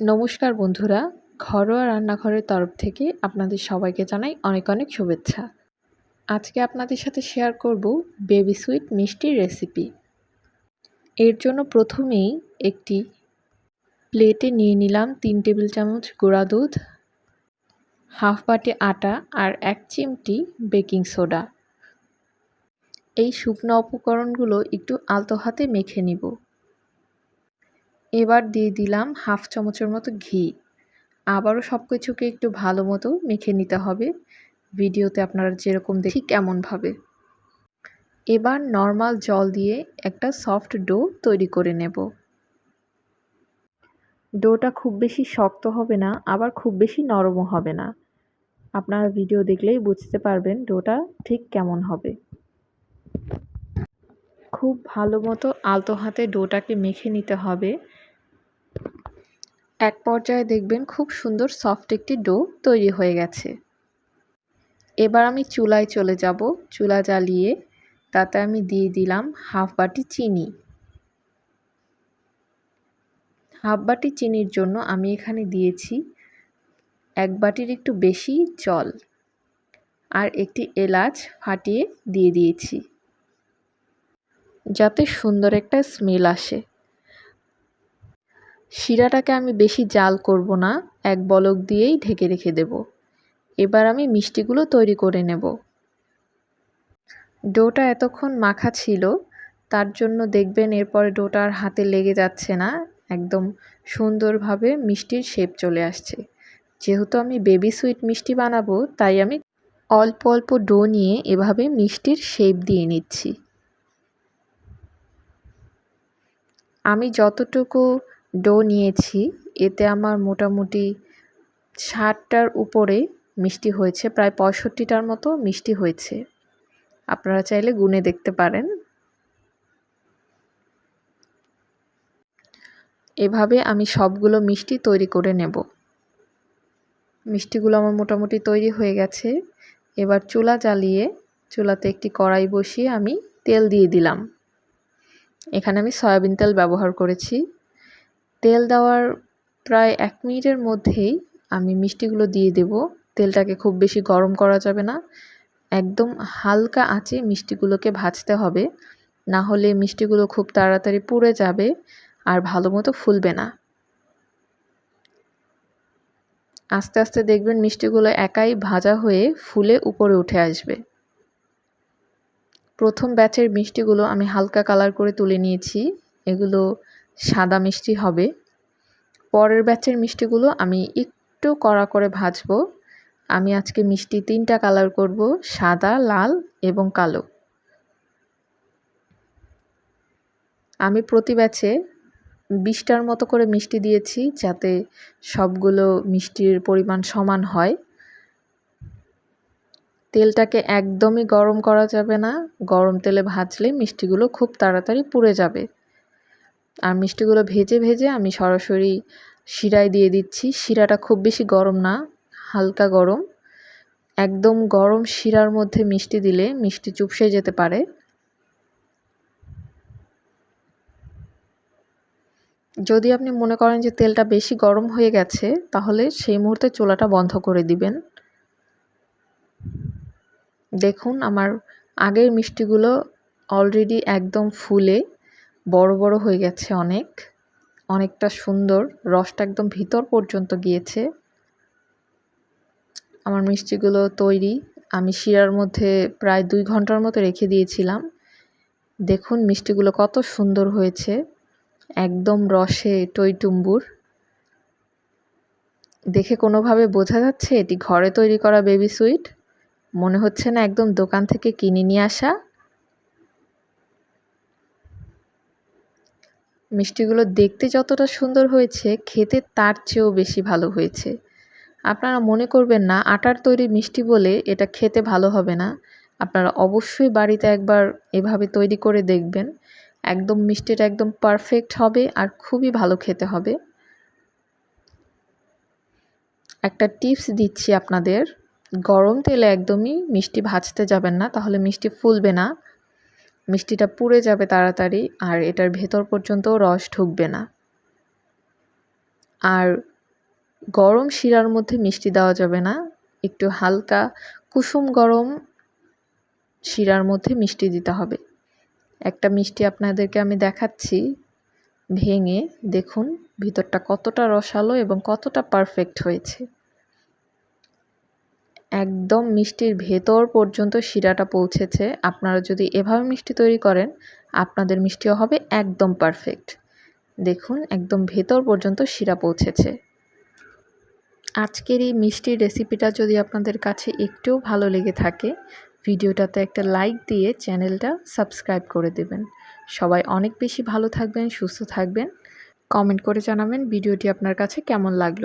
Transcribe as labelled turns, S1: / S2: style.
S1: নমস্কার বন্ধুরা, ঘরোয়া রান্নাঘরের তরফ থেকে আপনাদের সবাইকে জানাই অনেক অনেক শুভেচ্ছা। আজকে আপনাদের সাথে শেয়ার করব বেবি সুইট মিষ্টির রেসিপি এর জন্য প্রথমেই একটি প্লেটে নিয়ে নিলাম তিন টেবিল চামচ গুঁড়া দুধ হাফ বাটি আটা আর এক চিমটি বেকিং সোডা এই শুকনো উপকরণগুলো একটু আলতো হাতে মেখে নিব। এবার দিয়ে দিলাম হাফ চামচের মতো ঘি। আবারও সব কিছুকে একটু ভালো মতো মেখে নিতে হবে। ভিডিওতে আপনারা যেরকম দেখি কেমনভাবে এবার নর্মাল জল দিয়ে একটা সফট ডো তৈরি করে নেব। ডোটা খুব বেশি শক্ত হবে না, আবার খুব বেশি নরমও হবে না। আপনারা ভিডিও দেখলেই বুঝতে পারবেন ডোটা ঠিক কেমন হবে। খুব ভালো মতো আলতো হাতে ডোটাকে মেখে নিতে হবে। এক পর্যায়ে দেখবেন খুব সুন্দর সফট একটি ডো তৈরি হয়ে গেছে। এবার আমি চুলায় চলে যাব। চুলা জ্বালিয়ে তাতে আমি দিয়ে দিলাম হাফ বাটি চিনি। হাফ বাটি চিনির জন্য আমি এখানে দিয়েছি এক বাটির একটু বেশি জল আর একটি এলাচ ফাটিয়ে দিয়ে দিয়েছি। যাতে সুন্দর একটা স্মেল আসে। শিরাটাকে আমি বেশি জাল করব না, এক বলক দিয়েই ঢেকে রেখে দেব। এবার আমি মিষ্টিগুলো তৈরি করে নেব। ডোটা এতক্ষণ মাখা ছিল, তার জন্য দেখবেন এরপরে ডোটা আর হাতে লেগে যাচ্ছে না, একদম সুন্দরভাবে মিষ্টির শেপ চলে আসছে। যেহেতু আমি বেবি সুইট মিষ্টি বানাবো, তাই আমি অল্প অল্প ডো নিয়ে এভাবে মিষ্টির শেপ দিয়ে নিচ্ছি। আমি যতটুকু ডো নিয়েছি। এতে আমার মোটামুটি ষাটটার উপরে মিষ্টি হয়েছে, প্রায় পঁয়ষট্টিটার মতো মিষ্টি হয়েছে। আপনারা চাইলে গুনে দেখতে পারেন। এভাবে আমি সবগুলো মিষ্টি তৈরি করে নেব। মিষ্টিগুলো আমার মোটামুটি তৈরি হয়ে গেছে। এবার চুলা জ্বালিয়ে, চুলাতে একটি কড়াই বসিয়ে আমি তেল দিয়ে দিলাম। এখানে আমি সয়াবিন তেল ব্যবহার করেছি। তেল দেওয়ার প্রায় এক মিনিটের মধ্যেই আমি মিষ্টিগুলো দিয়ে দেব। তেলটাকে খুব বেশি গরম করা যাবে না। একদম হালকা আঁচে মিষ্টিগুলোকে ভাজতে হবে। না হলে মিষ্টিগুলো খুব তাড়াতাড়ি পুড়ে যাবে আর ভালো মতো ফুলবে না। আস্তে আস্তে দেখবেন মিষ্টিগুলো একাই ভাজা হয়ে ফুলে উপরে উঠে আসবে। প্রথম ব্যাচের মিষ্টিগুলো আমি হালকা কালার করে তুলে নিয়েছি। এগুলো সাদা মিষ্টি হবে। পরের ব্যাচের মিষ্টিগুলো আমি একটু কড়া করে ভাজবো। আমি আজকে মিষ্টি তিনটা কালার করব, সাদা, লাল এবং কালো। আমি প্রতি ব্যাচে বিশটার মতো করে মিষ্টি দিয়েছি যাতে সবগুলো মিষ্টির পরিমাণ সমান হয়। তেলটাকে একদমই গরম করা যাবে না। গরম তেলে ভাজলে মিষ্টিগুলো খুব তাড়াতাড়ি পুড়ে যাবে। আর মিষ্টিগুলো ভেজে ভেজে আমি সরাসরি শিরায় দিয়ে দিচ্ছি। শিরাটা খুব বেশি গরম না, হালকা গরম। একদম গরম শিরার মধ্যে মিষ্টি দিলে মিষ্টি চুপসে যেতে পারে। যদি আপনি মনে করেন যে তেলটা বেশি গরম হয়ে গেছে, তাহলে সেই মুহূর্তে চোলাটা বন্ধ করে দিবেন। দেখুন, আমার আগের মিষ্টিগুলো অলরেডি একদম ফুলে। বড় বড় হয়ে গেছে অনেক। অনেকটা সুন্দর। রসটা একদম ভিতর পর্যন্ত গিয়েছে। আমার মিষ্টিগুলো তৈরি। আমি শিরার মধ্যে প্রায় দুই ঘণ্টার মতো রেখে দিয়েছিলাম। দেখুন মিষ্টিগুলো কত সুন্দর হয়েছে। একদম রসে টইটুম্বুর। দেখে কোনোভাবে বোঝা যাচ্ছে এটি ঘরে তৈরি করা বেবি সুইট মনে হচ্ছে না একদম দোকান থেকে কিনে নিয়ে আসা। মিষ্টিগুলো দেখতে যতটা সুন্দর হয়েছে, খেতে তার চেয়েও বেশি ভালো হয়েছে। আপনারা মনে করবেন না, আটার তৈরি মিষ্টি বলে এটা খেতে ভালো হবে না। আপনারা অবশ্যই বাড়িতে একবার এভাবে তৈরি করে দেখবেন। একদম মিষ্টিটা একদম পারফেক্ট হবে আর খুবই ভালো খেতে হবে। একটা টিপস দিচ্ছি আপনাদের, গরম তেলে একদমই মিষ্টি ভাজতে যাবেন না, তাহলে মিষ্টি ফুলবে না। মিষ্টিটা পুড়ে যাবে তাড়াতাড়ি আর এটার ভেতর পর্যন্ত রস ঢুকবে না। আর গরম শিরার মধ্যে মিষ্টি দেওয়া যাবে না। একটু হালকা কুসুম গরম শিরার মধ্যে মিষ্টি দিতে হবে। একটা মিষ্টি আপনাদেরকে আমি দেখাচ্ছি। ভেঙে দেখুন, ভিতরটা কতটা রসালো এবং কতটা পারফেক্ট হয়েছে। একদম মিষ্টির ভেতর পর্যন্ত শিরাটা পৌঁছেছে। আপনারা যদি এভাবে মিষ্টি তৈরি করেন, আপনাদের মিষ্টিও হবে একদম পারফেক্ট দেখুন, একদম ভেতর পর্যন্ত শিরা পৌঁছেছে। আজকের এই মিষ্টির রেসিপিটা যদি আপনাদের কাছে একটুও ভালো লেগে থাকে, ভিডিওটাতে একটা লাইক দিয়ে চ্যানেলটা সাবস্ক্রাইব করে দেবেন। সবাই অনেক বেশি ভালো থাকবেন, সুস্থ থাকবেন। কমেন্ট করে জানাবেন ভিডিওটি আপনার কাছে কেমন লাগল।